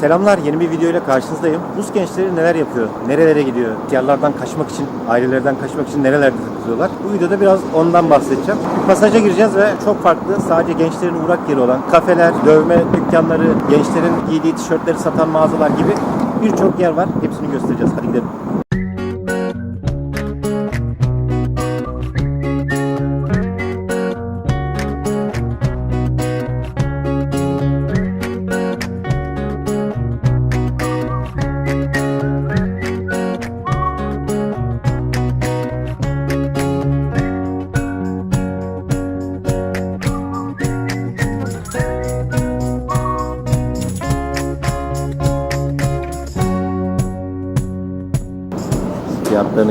Selamlar, yeni bir video ile karşınızdayım. Rus gençleri neler yapıyor, nerelere gidiyor, ihtiyarlardan kaçmak için, ailelerden kaçmak için nerelerde takılıyorlar? Bu videoda biraz ondan bahsedeceğim. Bir pasaja gireceğiz ve çok farklı, sadece gençlerin uğrak yeri olan kafeler, dövme dükkanları, gençlerin giydiği tişörtleri satan mağazalar gibi birçok yer var. Hepsini göstereceğiz. Hadi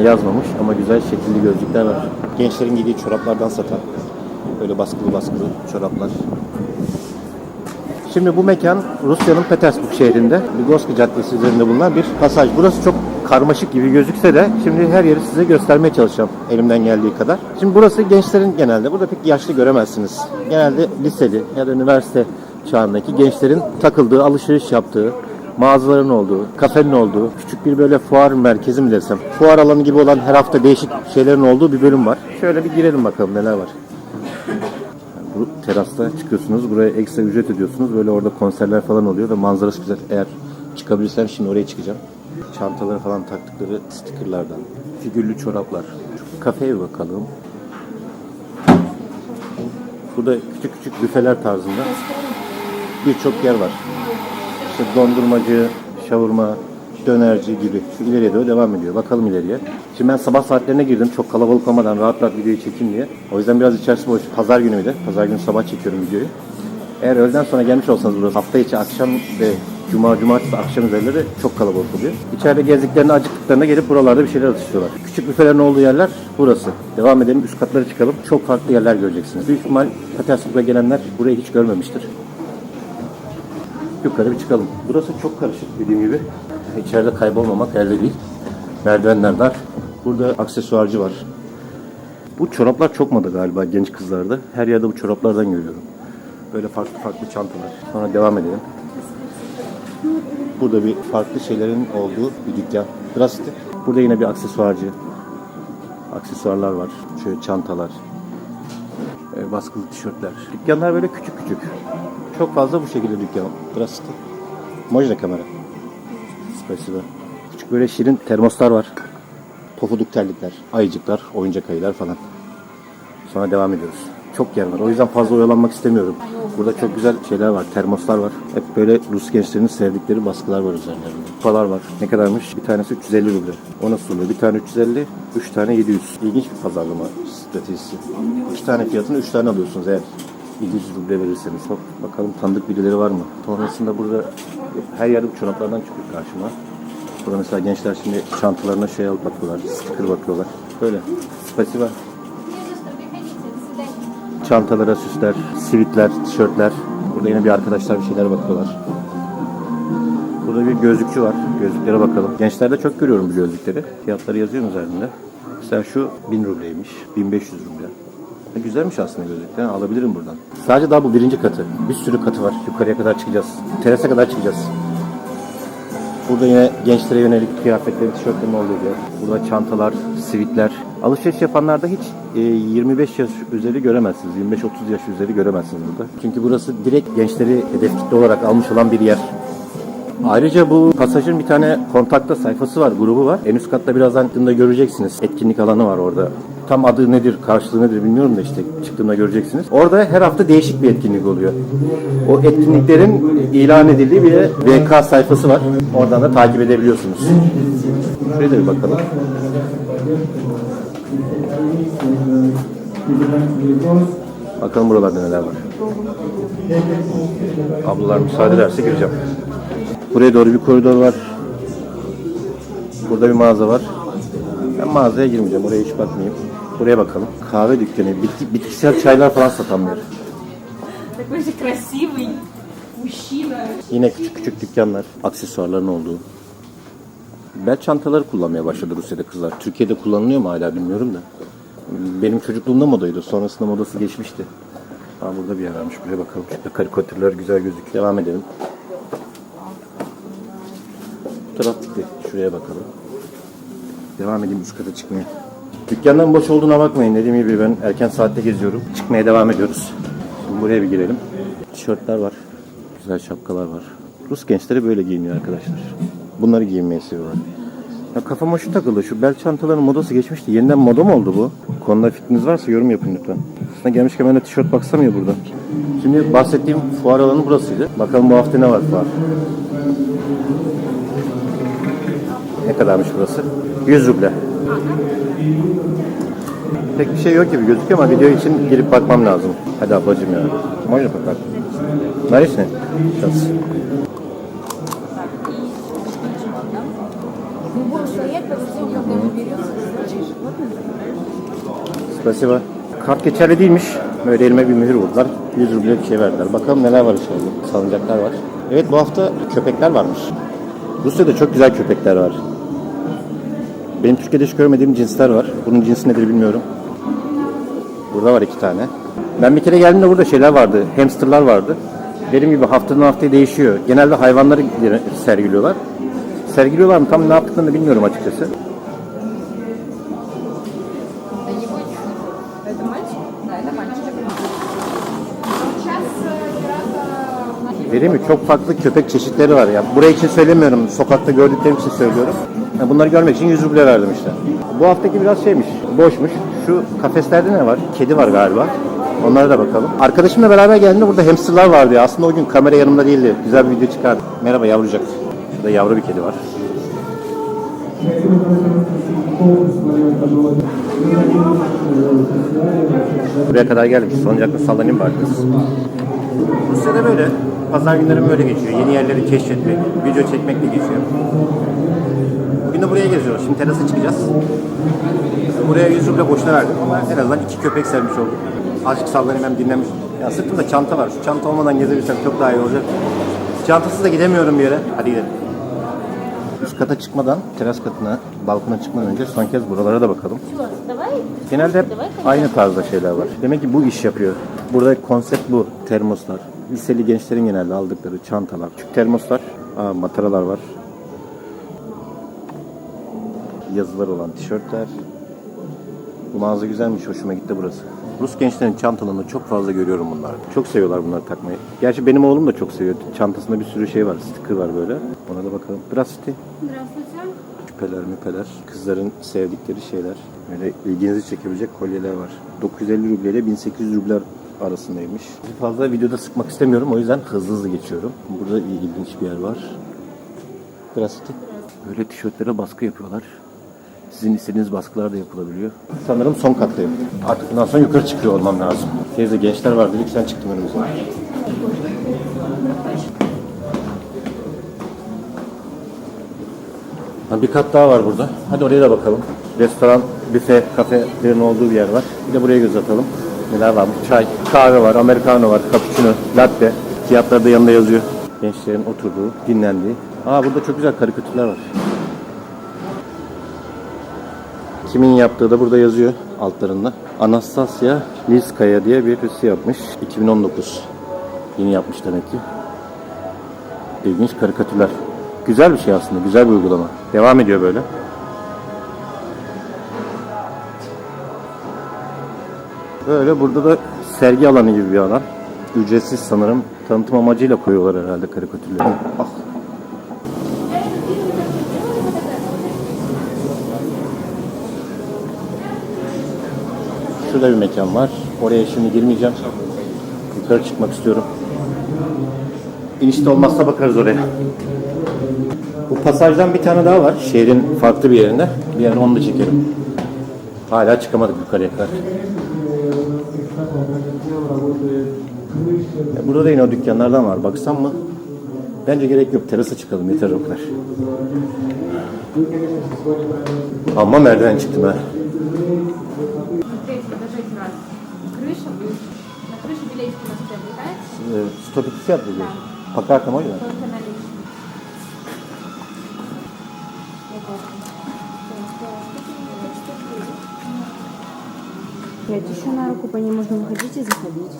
yazmamış ama güzel şekilli gözlükler var. Gençlerin giydiği çoraplardan satan. Böyle baskılı baskılı çoraplar. Şimdi bu mekan Rusya'nın Petersburg şehrinde Vygotsky Caddesi üzerinde bulunan bir pasaj. Burası çok karmaşık gibi gözükse de şimdi her yeri size göstermeye çalışacağım elimden geldiği kadar. Şimdi burası gençlerin genelde, burada pek yaşlı göremezsiniz. Genelde liseli ya da üniversite çağındaki gençlerin takıldığı, alışveriş yaptığı, mağazaların olduğu, kafenin olduğu, küçük bir böyle fuar merkezi mi desem, fuar alanı gibi olan her hafta değişik şeylerin olduğu bir bölüm var. Şöyle bir girelim bakalım neler var. Bu terasta çıkıyorsunuz. Buraya ekstra ücret ödüyorsunuz. Böyle orada konserler falan oluyor ve manzarası güzel. Eğer çıkabilirsem şimdi oraya çıkacağım. Çantaları falan taktıkları stickerlardan. Figürlü çoraplar. Şu kafeye bakalım. Burada küçük küçük büfeler tarzında birçok yer var. İşte dondurmacı, şavurma, dönerci gibi. Şu ileriye doğru devam ediyor. Bakalım ileriye. Şimdi ben sabah saatlerine girdim. Çok kalabalık olmadan rahat rahat videoyu çekeyim diye. O yüzden biraz içerisi boş. Pazar günü bir de. Pazar günü sabah çekiyorum videoyu. Eğer öğleden sonra gelmiş olsanız burası hafta içi akşam ve cuma, cumartesi akşam üzerleri çok kalabalık oluyor. İçeride gezdiklerinde acıktıklarında gelip buralarda bir şeyler atıştırıyorlar. Küçük büfelerin olduğu yerler burası. Devam edelim üst katlara çıkalım. Çok farklı yerler göreceksiniz. Büyük ihtimal Petersburg'a gelenler burayı hiç görmemiştir. Yukarı bir çıkalım. Burası çok karışık dediğim gibi. İçeride kaybolmamak elde değil. Merdivenler dar. Burada aksesuarcı var. Bu çoraplar çok moda galiba genç kızlarda. Her yerde bu çoraplardan görüyorum. Böyle farklı farklı çantalar. Sonra devam edelim. Burada bir farklı şeylerin olduğu bir dükkan. Burası Burada yine bir aksesuarcı. Aksesuarlar var. Şöyle çantalar e, baskılı tişörtler. Dükkanlar böyle küçük küçük. Çok fazla bu şekilde dükkan. Burası da. Mojda kamera. Spesiba. Küçük böyle şirin termoslar var. Pofuduk terlikler, ayıcıklar, oyuncak ayılar falan. Sonra devam ediyoruz. Çok yer var. O yüzden fazla oyalanmak istemiyorum. Burada çok güzel şeyler var. Termoslar var. Hep böyle Rus gençlerinin sevdikleri baskılar var üzerlerinde. Kupalar var. Ne kadarmış? Bir tanesi 350 ruble. O nasıl oluyor? Bir tane 350, 3 tane 700. İlginç bir pazarlama stratejisi. 2 tane fiyatını 3 tane alıyorsunuz eğer 700 ruble verirseniz. Hop, bakalım tanıdık birileri var mı? Sonrasında burada her yerde bu çoraplardan çıkıyor karşıma. Burada mesela gençler şimdi çantalarına şey alıp bakıyorlar, sticker bakıyorlar. Böyle. Spasiba. Çantalara süsler, sivitler, tişörtler. Burada yine bir arkadaşlar bir şeyler bakıyorlar. Burada bir gözlükçü var. Gözlüklere bakalım. Gençlerde çok görüyorum bu gözlükleri. Fiyatları yazıyor üzerinde? Mesela şu 1000 rubleymiş. 1500 ruble. E, Güzelmiş aslında gözlükler. Alabilirim buradan. Sadece daha bu birinci katı. Bir sürü katı var. Yukarıya kadar çıkacağız. Terasa kadar çıkacağız. Burada yine gençlere yönelik kıyafetlerin, tişörtlerin olduğu yer. Burada çantalar, sivitler. Alışveriş yapanlarda hiç e, 25 yaş üzeri göremezsiniz. 25-30 yaş üzeri göremezsiniz burada. Çünkü burası direkt gençleri hedef kitle olarak almış olan bir yer. Ayrıca bu pasajın bir tane kontakta sayfası var, grubu var. En üst katta birazdan çıktığında göreceksiniz. Etkinlik alanı var orada. Tam adı nedir, karşılığı nedir bilmiyorum da işte çıktığında göreceksiniz. Orada her hafta değişik bir etkinlik oluyor. O etkinliklerin ilan edildiği bir VK sayfası var. Oradan da takip edebiliyorsunuz. Şuraya da bir bakalım. Bakalım buralarda neler var. Ablalar müsaade ederse gireceğim. Buraya doğru bir koridor var. Burada bir mağaza var. Ben mağazaya girmeyeceğim. Oraya hiç bakmayayım. Buraya bakalım. Kahve dükkanı. Bitki, bitkisel çaylar falan satanlar. Yine küçük küçük dükkanlar. Aksesuarların olduğu. Bel çantaları kullanmaya başladı Rusya'da kızlar. Türkiye'de kullanılıyor mu hala bilmiyorum da. Benim çocukluğumda modaydı. Sonrasında modası geçmişti. Ha burada bir yer varmış. Buraya bakalım. Şurada karikatürler güzel gözüküyor. Devam edelim. Bu taraf bitti. Şuraya bakalım. Devam edeyim üst kata çıkmaya. Dükkandan boş olduğuna bakmayın. Dediğim gibi ben erken saatte geziyorum. Çıkmaya devam ediyoruz. Şimdi buraya bir girelim. Tişörtler var. Güzel şapkalar var. Rus gençleri böyle giyiniyor arkadaşlar. Bunları giyinmeyi seviyorlar. Ya kafama şu takıldı. Şu bel çantaların modası geçmişti. Yeniden moda mı oldu bu? Konuda fikriniz varsa yorum yapın lütfen. Aslında gelmişken ben de tişört baksam ya burada. Şimdi bahsettiğim fuar alanı burasıydı. Bakalım bu hafta ne var fuar. Ne kadarmış burası? 100 ruble. Pek bir şey yok gibi gözüküyor ama video için girip bakmam lazım. Hadi ablacığım ya. Можно пока? Наличные? Сейчас. Мы будем стоять, подождем, когда он берется. Spasiba. Kart geçerli değilmiş. Böyle elime bir mühür vurdular. 100 ruble bir şey verdiler. Bakalım neler var inşallah. Salıncaklar var. Evet bu hafta köpekler varmış. Rusya'da çok güzel köpekler var. Benim Türkiye'de hiç görmediğim cinsler var. Bunun cinsi nedir bilmiyorum. Burada var iki tane. Ben bir kere geldiğimde burada şeyler vardı. Hamsterlar vardı. Dediğim gibi haftadan haftaya değişiyor. Genelde hayvanları sergiliyorlar. sergiliyorlar mı tam ne yaptıklarını bilmiyorum açıkçası. Değil mi? Çok farklı köpek çeşitleri var ya. Buraya için söylemiyorum. Sokakta gördüklerim için söylüyorum. Yani bunları görmek için 100 ruble verdim işte. Bu haftaki biraz şeymiş. Boşmuş. Şu kafeslerde ne var? Kedi var galiba. Onlara da bakalım. Arkadaşımla beraber geldiğimde burada hamsterlar vardı ya. Aslında o gün kamera yanımda değildi. Güzel bir video çıkardı. Merhaba yavrucak. Şurada yavru bir kedi var. Buraya kadar gelmiş. Salıncakta sallanayım bari. Rusya'da böyle. Pazar günlerim böyle geçiyor. Yeni yerleri keşfetmek, video çekmekle geçiyor. Bugün de buraya geziyoruz. Şimdi terasa çıkacağız. Buraya 100 ruble boşuna verdim ama en azından iki köpek sermiş oldum. Azıcık sallanayım hem dinlenmiş. Ya sırtımda çanta var. Şu çanta olmadan gezebilsem çok daha iyi olacak. Çantasız da gidemiyorum bir yere. Hadi gidelim üst kata çıkmadan, teras katına, balkona çıkmadan önce son kez buralara da bakalım. Genelde hep aynı tarzda şeyler var. Demek ki bu iş yapıyor. Burada konsept bu, termoslar. Liseli gençlerin genelde aldıkları çantalar, küçük termoslar, aa, mataralar var. Yazılar olan tişörtler. Bu mağaza güzelmiş, hoşuma gitti burası. Rus gençlerin çantalarını çok fazla görüyorum bunlarda. Çok seviyorlar bunları takmayı. Gerçi benim oğlum da çok seviyor. Çantasında bir sürü şey var. Sticker var böyle. Ona da bakalım. Здравствуйте. Здравствуйте. Küpeler, müpeler, kızların sevdikleri şeyler. Böyle ilginizi çekebilecek kolyeler var. 950 ruble ile 1800 rubler arasındaymış. Fazla videoda sıkmak istemiyorum o yüzden hızlı hızlı geçiyorum. Burada iyi, ilginç bir yer var. Здравствуйте. Böyle tişörtlere baskı yapıyorlar. Sizin istediğiniz baskılar da yapılabiliyor. Sanırım son kattayım. Artık bundan sonra yukarı çıkıyor olmam lazım. Teyze gençler var dedik sen çıktın önümüze. Ha, bir kat daha var burada. Hadi oraya da bakalım. Restoran, büfe, kafelerin olduğu bir yer var. Bir de buraya göz atalım. Neler var? Çay, kahve var, americano var, cappuccino, latte. Fiyatları da yanında yazıyor. Gençlerin oturduğu, dinlendiği. Aa burada çok güzel karikatürler var. Kimin yaptığı da burada yazıyor altlarında. Anastasia Lilskaya diye birisi yapmış. 2019. Yeni yapmış demek ki. İlginç karikatürler. Güzel bir şey aslında. Güzel bir uygulama. Devam ediyor böyle. Böyle burada da sergi alanı gibi bir alan. Ücretsiz sanırım. Tanıtım amacıyla koyuyorlar herhalde karikatürleri. Ah. Şurada bir mekan var. Oraya şimdi girmeyeceğim. Yukarı çıkmak istiyorum. İnişte olmazsa bakarız oraya. Bu pasajdan bir tane daha var. Şehrin farklı bir yerinde. Bir ara onu da çekelim. Hala çıkamadık yukarıya kadar. Burada da yine o dükkanlardan var. Baksam mı? Bence gerek yok. Terasa çıkalım. Yeter o kadar. Ama merdiven çıktım ha. приобретается, Ee, 150 fiyat veriyor. По картам можно? только наличные. Пять еще на руку, по ней можно выходить и заходить.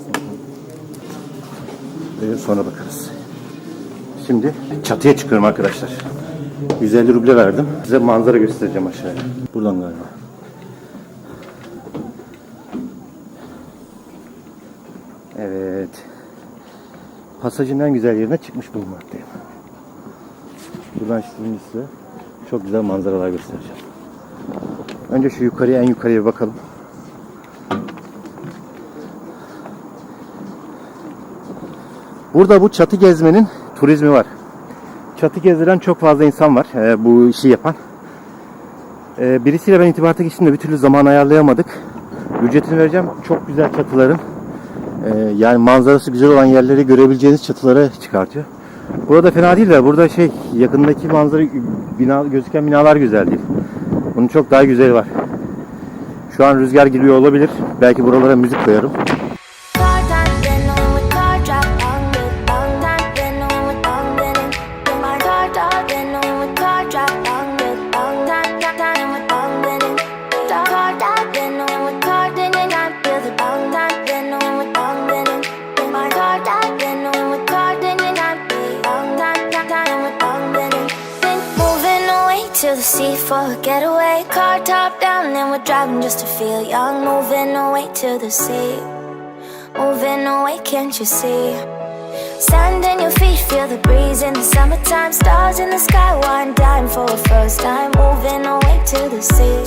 Ee, sonra bakarız. Şimdi çatıya çıkıyorum arkadaşlar. 150 ruble verdim. Size manzara göstereceğim aşağıya. Buradan galiba. Evet. Pasajın en güzel yerine çıkmış bulunmaktayım. Buradan şimdi size çok güzel manzaralar göstereceğim. Önce şu yukarıya en yukarıya bir bakalım. Burada bu çatı gezmenin turizmi var. Çatı gezdiren çok fazla insan var e, bu işi yapan. E, birisiyle ben irtibata geçtim de bir türlü zaman ayarlayamadık. Ücretini vereceğim. Çok güzel çatıların e, yani manzarası güzel olan yerleri görebileceğiniz çatılara çıkartıyor. Burada fena değil de burada şey yakındaki manzara bina, gözüken binalar güzel değil. Bunun çok daha güzeli var. Şu an rüzgar giriyor olabilir. Belki buralara müzik koyarım. Getaway, car top down, and we're driving just to feel young, moving away to the sea. Moving away, can't you see? Sand in your feet, feel the breeze in the summertime. Stars in the sky, one dime for a first time. Moving away to the sea.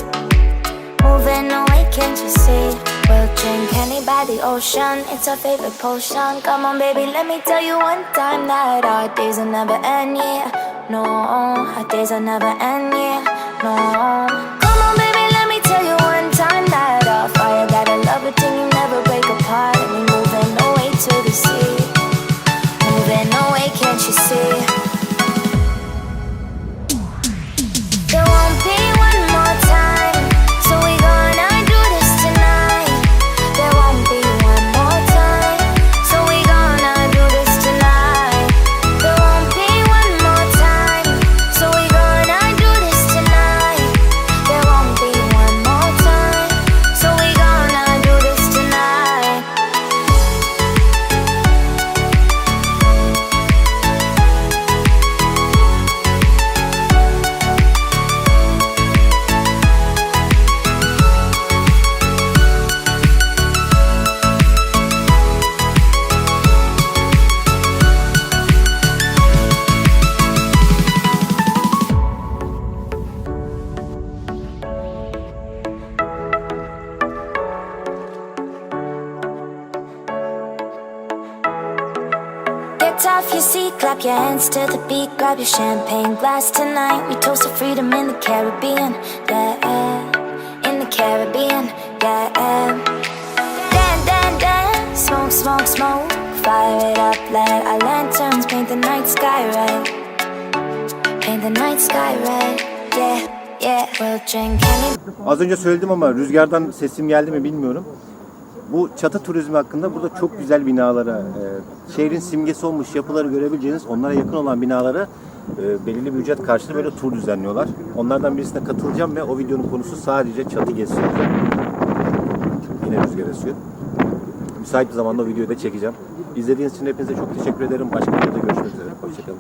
Moving away, can't you see? We'll drink honey by the ocean, it's our favorite potion. Come on, baby, let me tell you one time that our days will never end, yeah. No, our days will never end, yeah. No. Your seat, clap your hands to the beat, grab your champagne glass tonight. We toast to freedom in the Caribbean, yeah, in the Caribbean, yeah. Dan, dan, dan, smoke, smoke, smoke, fire it up, let our lanterns paint the night sky red, paint the night sky red, yeah. Az önce söyledim ama rüzgardan sesim geldi mi bilmiyorum. Bu çatı turizmi hakkında burada çok güzel binalara, e, şehrin simgesi olmuş yapıları görebileceğiniz, onlara yakın olan binalara e, belirli bir ücret karşılığı böyle tur düzenliyorlar. Onlardan birisine katılacağım ve o videonun konusu sadece çatı gezisi olacak. Yine rüzgar esiyor. Müsait bir zamanda o videoyu da çekeceğim. İzlediğiniz için hepinize çok teşekkür ederim. Başka bir videoda görüşmek üzere. Hoşçakalın.